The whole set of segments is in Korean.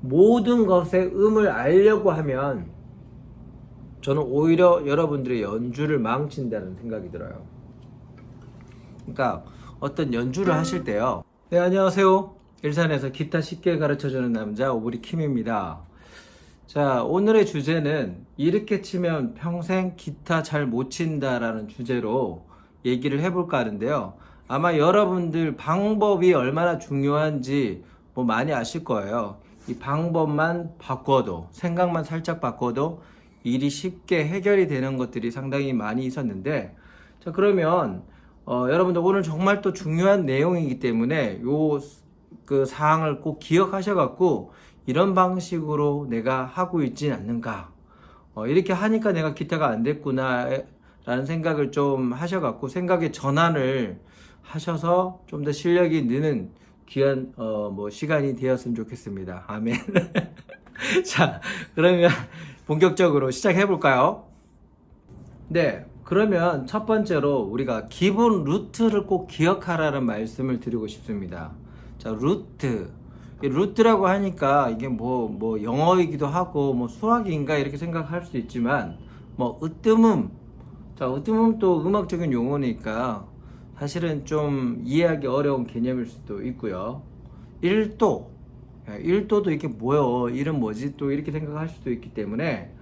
모든 것의 음을 알려고 하면 저는 오히려 여러분들의 연주를 망친다는 생각이 들어요. 그러니까 어떤 연주를 하실 때요. 네, 안녕하세요. 일산에서 기타 쉽게 가르쳐주는 남자 오브리 킴입니다. 자, 오늘의 주제는 이렇게 치면 평생 기타 잘 못 친다라는 주제로 얘기를 해볼까 하는데요. 아마 여러분들 방법이 얼마나 중요한지 뭐 많이 아실 거예요. 이 방법만 바꿔도, 생각만 살짝 바꿔도 일이 쉽게 해결이 되는 것들이 상당히 많이 있었는데, 자, 그러면, 어, 여러분들 오늘 정말 또 중요한 내용이기 때문에 요 그 사항을 꼭 기억하셔갖고 이런 방식으로 내가 하고 있진 않는가. 어, 이렇게 하니까 내가 기타가 안 됐구나. 라는 생각을 좀 하셔갖고 생각의 전환을 하셔서 좀 더 실력이 느는 귀한 어, 뭐 시간이 되었으면 좋겠습니다. 아멘. 자, 그러면 본격적으로 시작해 볼까요? 네. 그러면 첫 번째로 우리가 기본 루트를 꼭 기억하라는 말씀을 드리고 싶습니다. 자, 루트. 이 루트라고 하니까 이게 뭐, 뭐 영어이기도 하고 뭐 수학인가 이렇게 생각할 수도 있지만 뭐 으뜸음. 자, 으뜸음 또 음악적인 용어니까 사실은 좀 이해하기 어려운 개념일 수도 있고요. 1도. 1도도 이게 뭐요? 이름 뭐지? 또 이렇게 생각할 수도 있기 때문에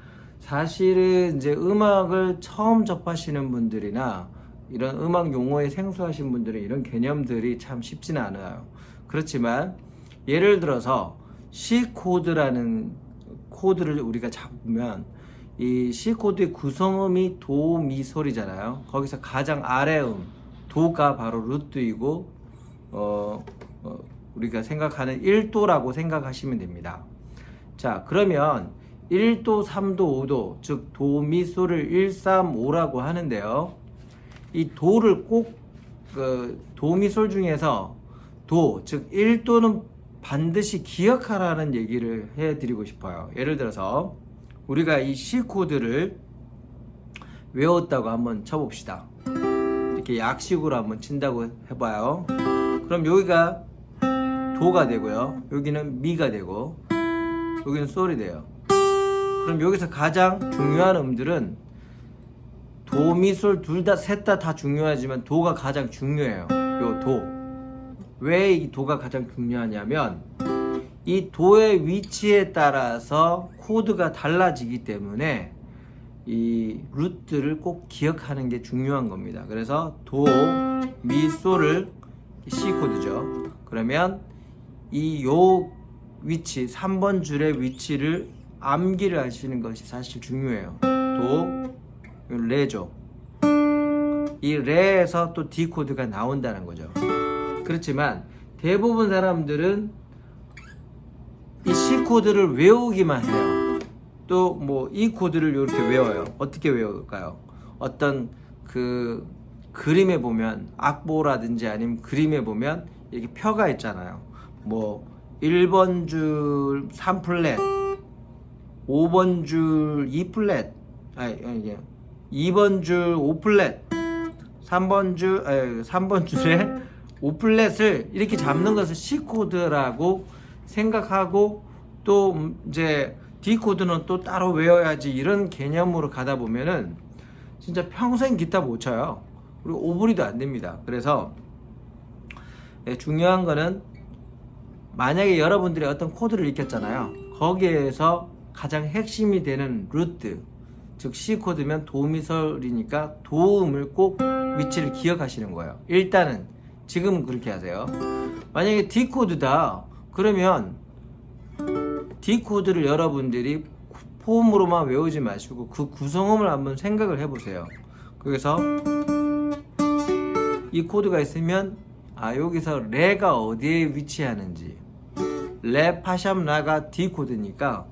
사실은 이제 음악을 처음 접하시는 분들이나 이런 음악 용어에 생소하신 분들은 이런 개념들이 참 쉽지는 않아요. 그렇지만 예를 들어서 C 코드라는 코드를 우리가 잡으면 이 C 코드의 구성음이 도, 미, 솔이잖아요. 거기서 가장 아래 음 도가 바로 루트이고 어, 어, 우리가 생각하는 1도라고 생각하시면 됩니다. 자, 그러면 1도, 3도, 5도, 즉 도미솔을 1, 3, 5라고 하는데요. 이 도를 꼭 그 도미솔 중에서 도, 즉 1도는 반드시 기억하라는 얘기를 해 드리고 싶어요. 예를 들어서 우리가 이 C 코드를 외웠다고 한번 쳐봅시다. 이렇게 약식으로 한번 친다고 해봐요. 그럼 여기가 도가 되고요. 여기는 미가 되고 여기는 솔이 돼요. 그럼 여기서 가장 중요한 음들은 도, 미, 솔 둘 다 셋 다 다 중요하지만 도가 가장 중요해요. 요 도. 왜 이 도가 가장 중요하냐면 이 도의 위치에 따라서 코드가 달라지기 때문에 이 루트를 꼭 기억하는 게 중요한 겁니다. 그래서 도, 미, 솔을 C 코드죠. 그러면 이 요 위치 3번 줄의 위치를 암기를 하시는 것이 사실 중요해요. 도, 레죠. 이 레에서 또 D 코드가 나온다는 거죠. 그렇지만 대부분 사람들은 이 C 코드를 외우기만 해요. 또 뭐 이 코드를 이렇게 외워요. 어떻게 외울까요? 어떤 그 그림에 보면 악보라든지 아니면 그림에 보면 이렇게 표가 있잖아요. 뭐 1번 줄 3플랫, 5번 줄 2플랫, 아니 이게 2번 줄 5플랫, 3번 줄 아니, 3번 줄에 5플랫을 이렇게 잡는 것을 C 코드라고 생각하고 또 음, 이제 D 코드는 또 따로 외워야지 이런 개념으로 가다 보면은 진짜 평생 기타 못 쳐요. 그리고 오브리도 안 됩니다. 그래서 예, 중요한 거는 만약에 여러분들이 어떤 코드를 익혔잖아요. 거기에서 가장 핵심이 되는 루트, 즉 C 코드면 도미설이니까 도음을 꼭 위치를 기억하시는 거예요. 일단은 지금 그렇게 하세요. 만약에 D 코드다 그러면 D 코드를 여러분들이 폼으로만 외우지 마시고 그 구성음을 한번 생각을 해보세요. 그래서 이 코드가 있으면 아 여기서 레가 어디에 위치하는지 레 파샵 라가 D 코드니까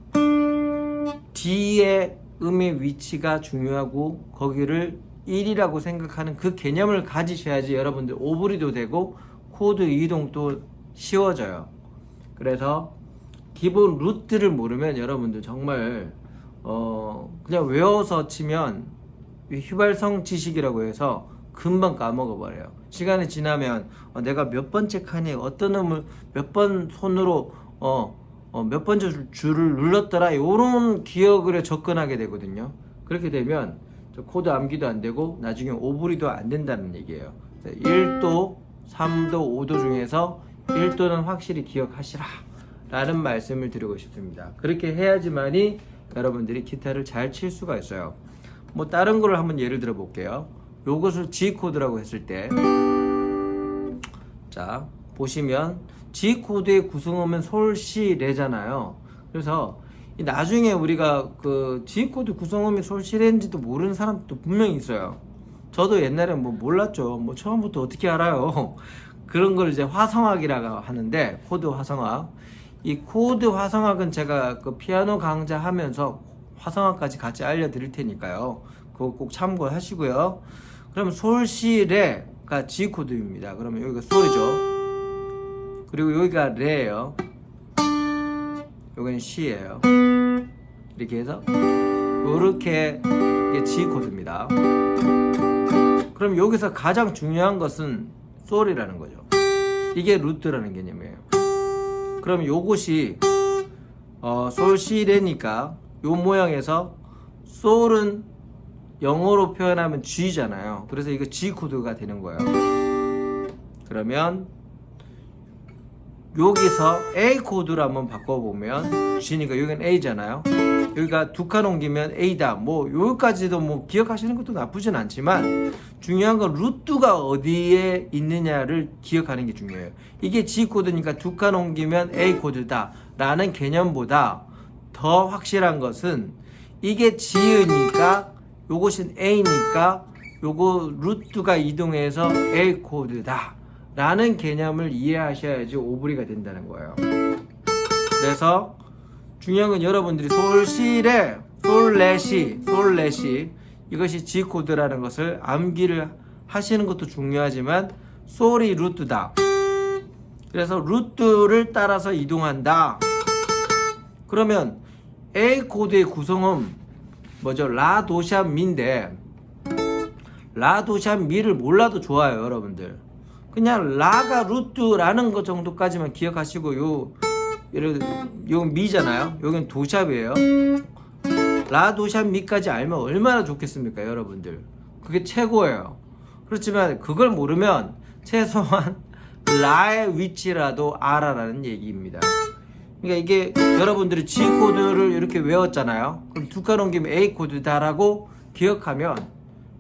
D의 음의 위치가 중요하고 거기를 1이라고 생각하는 그 개념을 가지셔야지 여러분들 오브리도 되고 코드 이동도 쉬워져요. 그래서 기본 루트를 모르면 여러분들 정말 어 그냥 외워서 치면 휘발성 지식이라고 해서 금방 까먹어 버려요. 시간이 지나면 어, 내가 몇 번째 칸에 어떤 음을 몇 번 손으로 어 어, 몇 번째 줄- 줄을 눌렀더라 이런 기억으로 접근하게 되거든요. 그렇게 되면 저 코드 암기도 안 되고 나중에 오브리도 안 된다는 얘기예요. 1도, 3도, 5도 중에서 1도는 확실히 기억하시라 라는 말씀을 드리고 싶습니다. 그렇게 해야지만이 여러분들이 기타를 잘 칠 수가 있어요. 뭐 다른 거를 한번 예를 들어 볼게요. 요것을 G 코드라고 했을 때 자, 보시면 G 코드의 구성음은 솔 시 레잖아요. 그래서 이 나중에 우리가 그 G 코드 구성음이 솔 시 레인지도 모르는 사람도 분명히 있어요. 저도 옛날에 뭐 몰랐죠. 뭐 처음부터 어떻게 알아요? 그런 걸 이제 화성학이라고 하는데 코드 화성학. 이 코드 화성학은 제가 그 피아노 강좌 하면서 화성학까지 같이 알려드릴 테니까요. 그거 꼭 참고하시고요. 그럼 솔시 레가 G 코드입니다. 그러면 여기가 솔이죠. 그리고 여기가 레예요. 여기는 시예요. 이렇게 해서 이렇게 G 코드입니다. 그럼 여기서 가장 중요한 것은 솔이라는 거죠. 이게 루트라는 개념이에요. 그럼 요것이 어, 솔시레니까 요 모양에서 솔은 영어로 표현하면 G잖아요. 그래서 이거 G 코드가 되는 거예요. 그러면 여기서 A 코드로 한번 바꿔보면 G니까 여기는 A잖아요. 여기가 두 칸 옮기면 A다. 뭐 여기까지도 뭐 기억하시는 것도 나쁘진 않지만 중요한 건 루트가 어디에 있느냐를 기억하는 게 중요해요. 이게 G 코드니까 두 칸 옮기면 A 코드다 라는 개념보다 더 확실한 것은 이게 G니까 요것은 A니까 요거 루트가 이동해서 A 코드다. 라는 개념을 이해하셔야지 오브리가 된다는 거예요. 그래서 중요한 건 여러분들이 솔시레, 솔레시, 솔레시 이것이 G 코드라는 것을 암기를 하시는 것도 중요하지만 솔이 루트다. 그래서 루트를 따라서 이동한다. 그러면 A 코드의 구성은 뭐죠? 라 도샵 미인데 라 도샵 미를 몰라도 좋아요, 여러분들. 그냥 라가 루트라는 것 정도까지만 기억하시고 요 예를 요 미잖아요. 여기는 도샵이에요. 라 도샵 미까지 알면 얼마나 좋겠습니까, 여러분들? 그게 최고예요. 그렇지만 그걸 모르면 최소한 라의 위치라도 알아라는 얘기입니다. 그러니까 이게 여러분들이 G 코드를 이렇게 외웠잖아요. 그럼 두칸 옮기면 A 코드다라고 기억하면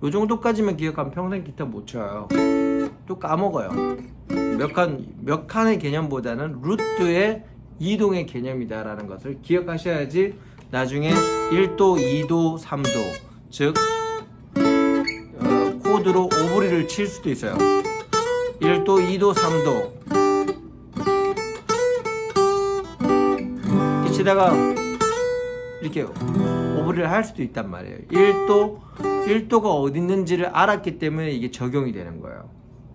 요 정도까지만 기억하면 평생 기타 못 쳐요. 또 까먹어요. 몇 칸, 몇 칸의 개념보다는 루트의 이동의 개념이다라는 것을 기억하셔야지 나중에 1도, 2도, 3도, 즉, 어, 코드로 오브리를 칠 수도 있어요. 1도, 2도, 3도. 이렇게 치다가 이렇게 오브리를 할 수도 있단 말이에요. 1도, 1도가 어디 있는지를 알았기 때문에 이게 적용이 되는 거예요.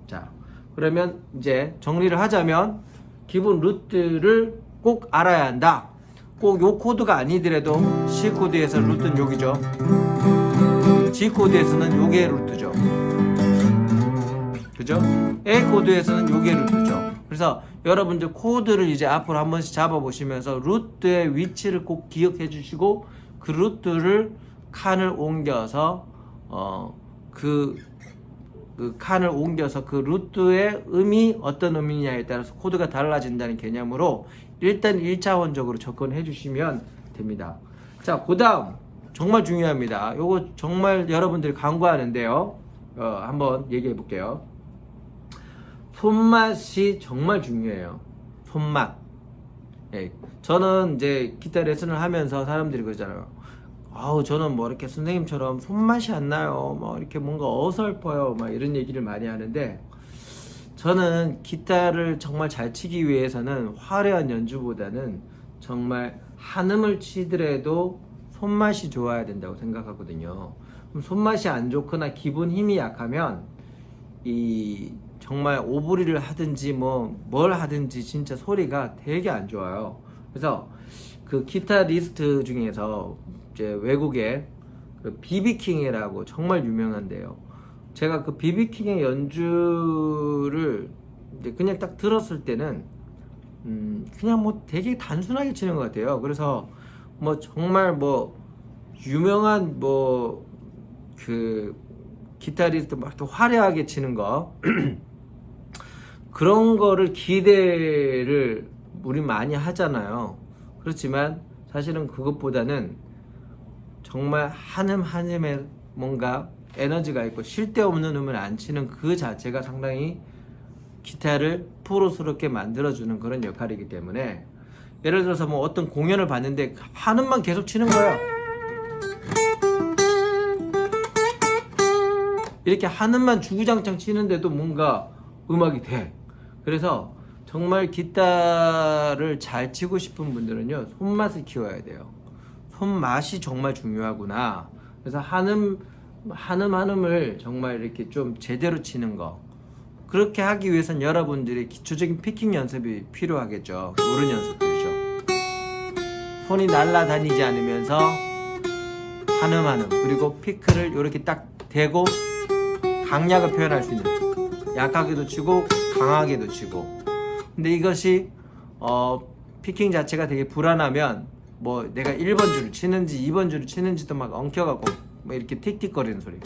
자, 그러면 이제 정리를 하자면 기본 루트를 꼭 알아야 한다. 꼭 요 코드가 아니더라도 C 코드에서 루트는 여기죠. G 코드에서는 요게 루트죠. 그죠? A 코드에서는 요게 루트죠. 그래서 여러분들 코드를 이제 앞으로 한 번씩 잡아 보시면서 루트의 위치를 꼭 기억해 주시고 그 루트를 칸을 옮겨서 어그 그 칸을 옮겨서 그 루트의 의미 어떤 의미냐에 따라서 코드가 달라진다는 개념으로 일단 1차원적으로 접근해 주시면 됩니다. 자, 그 다음 정말 중요합니다. 요거 정말 여러분들이 간과하는데요. 어, 한번 얘기해 볼게요. 손맛이 정말 중요해요. 손맛. 예, 저는 이제 기타 레슨을 하면서 사람들이 그러잖아요. 아우 저는 뭐 이렇게 선생님처럼 손맛이 안 나요. 뭐 이렇게 뭔가 어설퍼요. 막 이런 얘기를 많이 하는데 저는 기타를 정말 잘 치기 위해서는 화려한 연주보다는 정말 한음을 치더라도 손맛이 좋아야 된다고 생각하거든요. 그럼 손맛이 안 좋거나 기본 힘이 약하면 이 정말 오브리를 하든지 뭐 뭘 하든지 진짜 소리가 되게 안 좋아요. 그래서 그 기타 리스트 중에서 이제 외국의 그 비비킹이라고 정말 유명한데요. 제가 그 비비킹의 연주를 이제 그냥 딱 들었을 때는 음, 그냥 뭐 되게 단순하게 치는 것 같아요. 그래서 뭐 정말 뭐 유명한 뭐 그 기타리스트 막또 화려하게 치는 거 그런 거를 기대를 우리 많이 하잖아요. 그렇지만 사실은 그것보다는 정말 한음 한음에 뭔가 에너지가 있고 쉴 데 없는 음을 안 치는 그 자체가 상당히 기타를 프로스럽게 만들어주는 그런 역할이기 때문에 예를 들어서 뭐 어떤 공연을 봤는데 한 음만 계속 치는 거야. 이렇게 한 음만 주구장창 치는데도 뭔가 음악이 돼. 그래서 정말 기타를 잘 치고 싶은 분들은요 손맛을 키워야 돼요. 손맛이 정말 중요하구나. 그래서 한음 한음 한음을 정말 이렇게 좀 제대로 치는 거. 그렇게 하기 위해선 여러분들의 기초적인 피킹 연습이 필요하겠죠. 옳은 연습들이죠. 손이 날아다니지 않으면서 한음 한음 그리고 피크를 이렇게 딱 대고 강약을 표현할 수 있는 약하게도 치고 강하게도 치고 근데 이것이 어 피킹 자체가 되게 불안하면 뭐 내가 1번 줄을 치는지 2번 줄을 치는지도 막 엉켜갖고 뭐 이렇게 틱틱거리는 소리.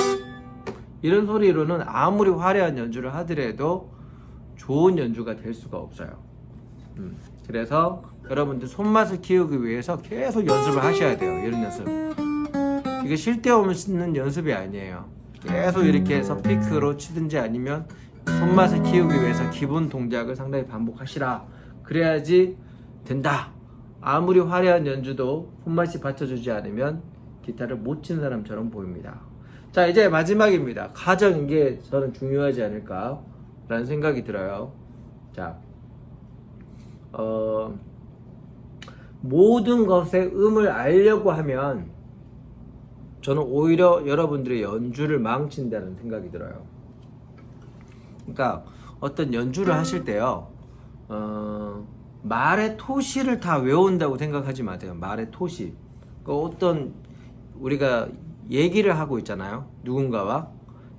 이런 소리로는 아무리 화려한 연주를 하더라도 좋은 연주가 될 수가 없어요. 음, 그래서 여러분들 손맛을 키우기 위해서 계속 연습을 하셔야 돼요. 이런 연습. 이게 쉴데 없는 연습이 아니에요. 계속 이렇게 해서 피크로 치든지 아니면 손맛을 키우기 위해서 기본 동작을 상당히 반복하시라. 그래야지 된다. 아무리 화려한 연주도 손맛이 받쳐주지 않으면 기타를 못 치는 사람처럼 보입니다 자 이제 마지막입니다 가장 이게 저는 중요하지 않을까 라는 생각이 들어요 자 어, 모든 것의 음을 알려고 하면 저는 오히려 여러분들의 연주를 망친다는 생각이 들어요. 그러니까 어떤 연주를 하실 때요, 어, 말의 토시를 다 외운다고 생각하지 마세요. 말의 토시. 그 어떤 우리가 얘기를 하고 있잖아요. 누군가와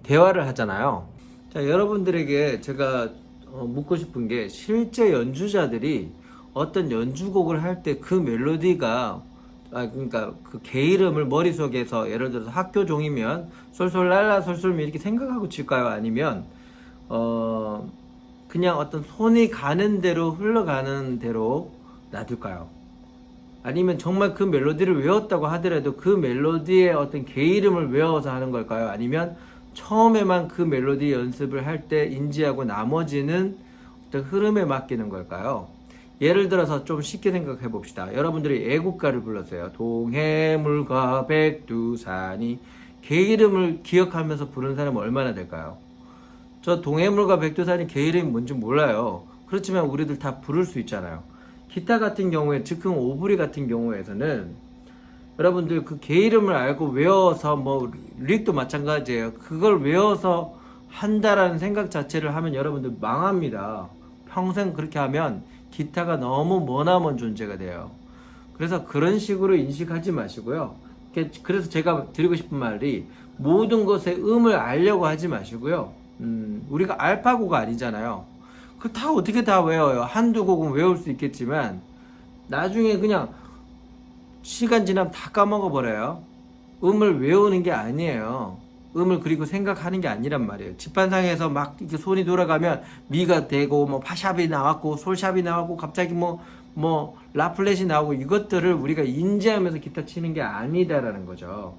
대화를 하잖아요. 자, 여러분들에게 제가 어, 묻고 싶은 게 실제 연주자들이 어떤 연주곡을 할 때 그 멜로디가 아 그러니까 그 개 이름을 머릿속에서 예를 들어서 학교 종이면 솔솔랄라 솔솔미 이렇게 생각하고 칠까요? 아니면 어 그냥 어떤 손이 가는 대로 흘러가는 대로 놔둘까요? 아니면 정말 그 멜로디를 외웠다고 하더라도 그 멜로디의 어떤 개 이름을 외워서 하는 걸까요? 아니면 처음에만 그 멜로디 연습을 할 때 인지하고 나머지는 어떤 흐름에 맡기는 걸까요? 예를 들어서 좀 쉽게 생각해 봅시다. 여러분들이 애국가를 불렀어요. 동해물과 백두산이 개 이름을 기억하면서 부르는 사람은 얼마나 될까요? 저 동해물과 백두산이 개 이름이 뭔지 몰라요. 그렇지만 우리들 다 부를 수 있잖아요. 기타 같은 경우에 즉흥 오브리 같은 경우에서는 여러분들 그 개 이름을 알고 외워서 뭐 릭도 마찬가지예요. 그걸 외워서 한다라는 생각 자체를 하면 여러분들 망합니다. 평생 그렇게 하면 기타가 너무 머나먼 존재가 돼요. 그래서 그런 식으로 인식하지 마시고요. 그래서 제가 드리고 싶은 말이 모든 것의 음을 알려고 하지 마시고요. 음, 우리가 알파고가 아니잖아요. 그 다 어떻게 다 외워요? 한두 곡은 외울 수 있겠지만 나중에 그냥 시간 지나면 다 까먹어 버려요. 음을 외우는 게 아니에요. 음을 그리고 생각하는 게 아니란 말이에요. 집판상에서 막 이렇게 손이 돌아가면 미가 되고 뭐 파샵이 나왔고 솔샵이 나왔고 갑자기 뭐뭐 라플렛이 나오고 이것들을 우리가 인지하면서 기타 치는 게 아니다라는 거죠.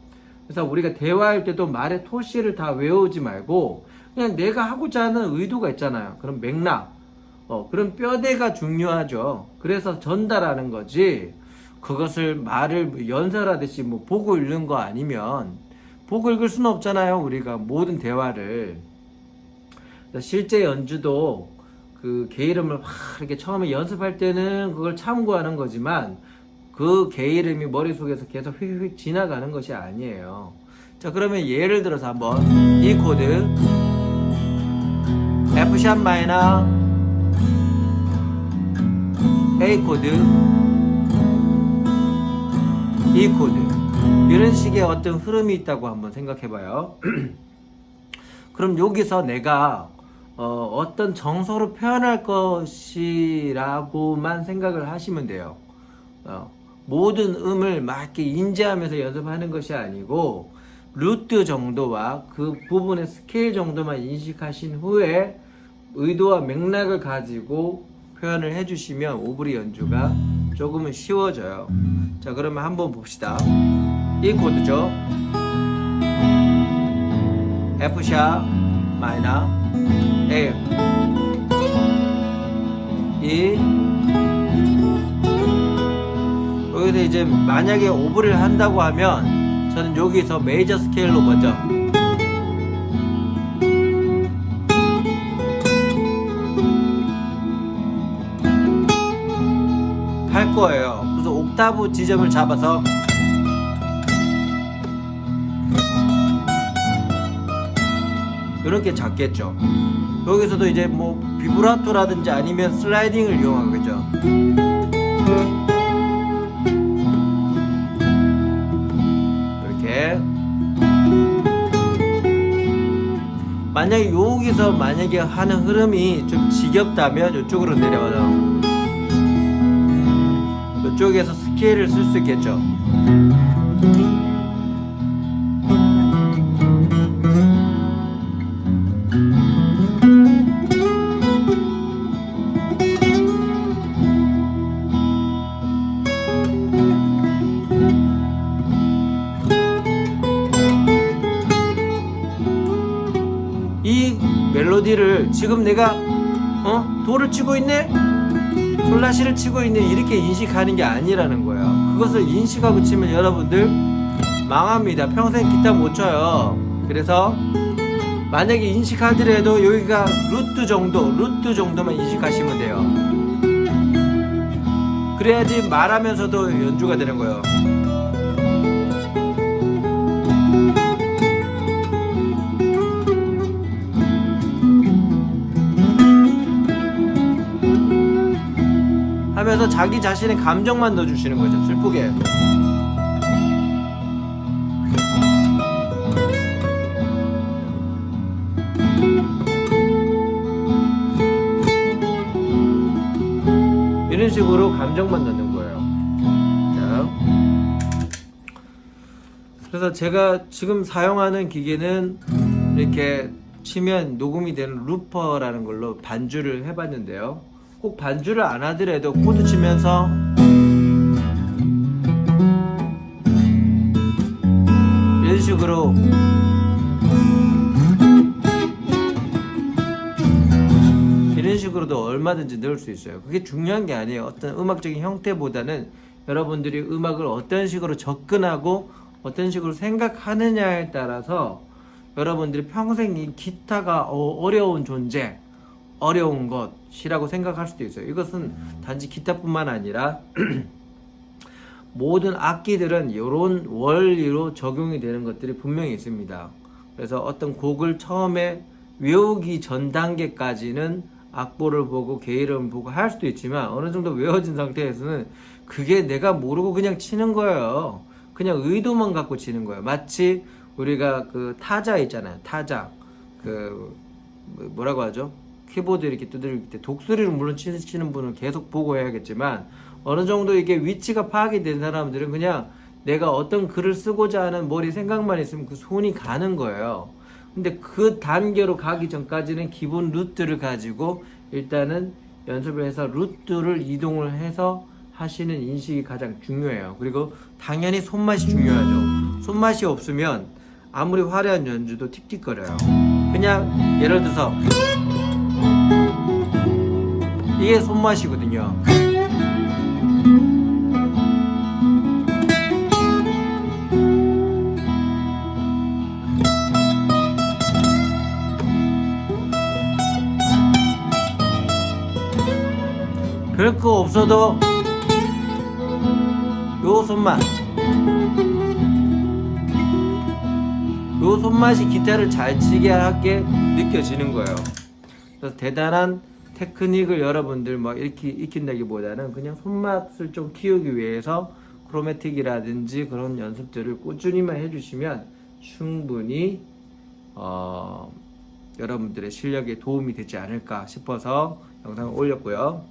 그래서 우리가 대화할 때도 말의 토시를 다 외우지 말고 그냥 내가 하고자 하는 의도가 있잖아요. 그런 맥락, 어, 그런 뼈대가 중요하죠. 그래서 전달하는 거지. 그것을 말을 연설하듯이 뭐 보고 읽는 거 아니면 보고 읽을 수는 없잖아요. 우리가 모든 대화를. 실제 연주도 그 개 이름을 막 이렇게 처음에 연습할 때는 그걸 참고하는 거지만 그 개 이름이 머릿속에서 계속 휙휙 지나가는 것이 아니에요. 자, 그러면 예를 들어서 한번 이 코드 F샵 마이너 A 코드 E 코드 이런 식의 어떤 흐름이 있다고 한번 생각해 봐요. 그럼 여기서 내가 어, 어떤 정서로 표현할 것이라고만 생각을 하시면 돼요. 어, 모든 음을 막 인지하면서 연습하는 것이 아니고 루트 정도와 그 부분의 스케일 정도만 인식하신 후에 의도와 맥락을 가지고 표현을 해주시면 오브리 연주가 조금은 쉬워져요. 자, 그러면 한번 봅시다. 이 코드죠. F샵 마이너 A E 여기서 이제 만약에 오브를 한다고 하면 저는 여기서 메이저 스케일로 먼저 거예요. 그래서 옥타브 지점을 잡아서 이렇게 잡겠죠. 여기서도 이제 뭐 비브라토라든지 아니면 슬라이딩을 이용하겠죠. 이렇게 만약에 여기서 만약에 하는 흐름이 좀 지겹다면 이쪽으로 내려가요. 이쪽에서 스케일을 쓸 수 있겠죠. 이 멜로디를 지금 내가 어 도를 치고 있네 솔라시를 치고 있네 이렇게 인식하는 게 아니라는 거예요. 그것을 인식하고 치면 여러분들 망합니다. 평생 기타 못 쳐요. 그래서 만약에 인식하더라도 여기가 루트 정도, 루트 정도만 인식하시면 돼요. 그래야지 말하면서도 연주가 되는 거예요. 하면서 자기 자신의 감정만 넣어주시는 거죠. 슬프게. 이런 식으로 감정만 넣는 거예요. 자. 그래서 제가 지금 사용하는 기계는 이렇게 치면 녹음이 되는 루퍼라는 걸로 반주를 해봤는데요. 꼭 반주를 안 하더라도 코드 치면서 이런 식으로 이런 식으로도 얼마든지 넣을 수 있어요. 그게 중요한 게 아니에요. 어떤 음악적인 형태보다는 여러분들이 음악을 어떤 식으로 접근하고 어떤 식으로 생각하느냐에 따라서 여러분들이 평생 이 기타가 어- 어려운 존재, 어려운 것이라고 생각할 수도 있어요. 이것은 단지 기타뿐만 아니라 모든 악기들은 이런 원리로 적용이 되는 것들이 분명히 있습니다. 그래서 어떤 곡을 처음에 외우기 전 단계까지는 악보를 보고 게이름을 보고 할 수도 있지만 어느 정도 외워진 상태에서는 그게 내가 모르고 그냥 치는 거예요. 그냥 의도만 갖고 치는 거예요. 마치 우리가 그 타자 있잖아요. 타자. 그 뭐- 뭐라고 하죠? 키보드 이렇게 두드릴 때 독수리를 물론 치- 치는 분은 계속 보고 해야겠지만 어느 정도 이게 위치가 파악이 된 사람들은 그냥 내가 어떤 글을 쓰고자 하는 머리 생각만 있으면 그 손이 가는 거예요. 근데 그 단계로 가기 전까지는 기본 루트를 가지고 일단은 연습을 해서 루트를 이동을 해서 하시는 인식이 가장 중요해요. 그리고 당연히 손맛이 중요하죠. 손맛이 없으면 아무리 화려한 연주도 틱틱거려요. 그냥 예를 들어서 이게 손맛이거든요. 별거 없어도 요 손맛 요 손맛이 기타를 잘 치게 하게 느껴지는 거예요. 그래서 대단한 테크닉을 여러분들 막 이렇게 익힌다기보다는 그냥 손맛을 좀 키우기 위해서 크로매틱이라든지 그런 연습들을 꾸준히만 해주시면 충분히 어, 여러분들의 실력에 도움이 되지 않을까 싶어서 영상을 올렸고요.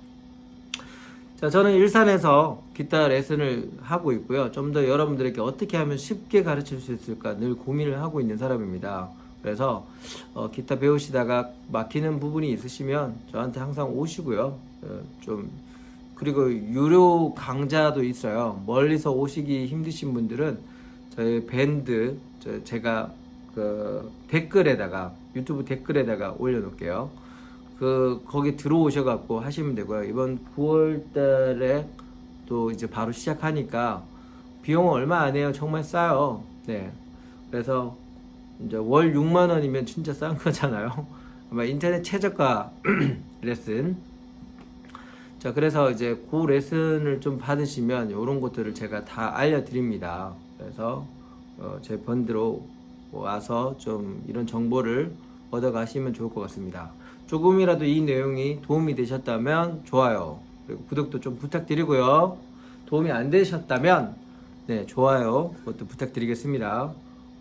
자, 저는 일산에서 기타 레슨을 하고 있고요. 좀 더 여러분들에게 어떻게 하면 쉽게 가르칠 수 있을까 늘 고민을 하고 있는 사람입니다. 그래서 어, 기타 배우시다가 막히는 부분이 있으시면 저한테 항상 오시고요. 어, 좀 그리고 유료 강좌도 있어요. 멀리서 오시기 힘드신 분들은 저희 밴드 저 제가 그 댓글에다가 유튜브 댓글에다가 올려놓을게요. 그 거기 들어오셔갖고 하시면 되고요. 이번 9월달에 또 이제 바로 시작하니까 비용은 얼마 안 해요. 정말 싸요. 네. 그래서 이제 월 6만 원이면 진짜 싼 거잖아요. 아마 인터넷 최저가 레슨. 자, 그래서 이제 그 레슨을 좀 받으시면 이런 것들을 제가 다 알려드립니다. 그래서 어, 제 펀드로 와서 좀 이런 정보를 얻어가시면 좋을 것 같습니다. 조금이라도 이 내용이 도움이 되셨다면 좋아요. 그리고 구독도 좀 부탁드리고요. 도움이 안 되셨다면 네 좋아요 그것도 부탁드리겠습니다.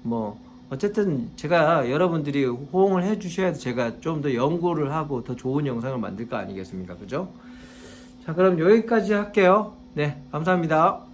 뭐 어쨌든 제가 여러분들이 호응을 해주셔야 제가 좀 더 연구를 하고 더 좋은 영상을 만들 거 아니겠습니까, 그죠? 자 그럼 여기까지 할게요. 네 감사합니다.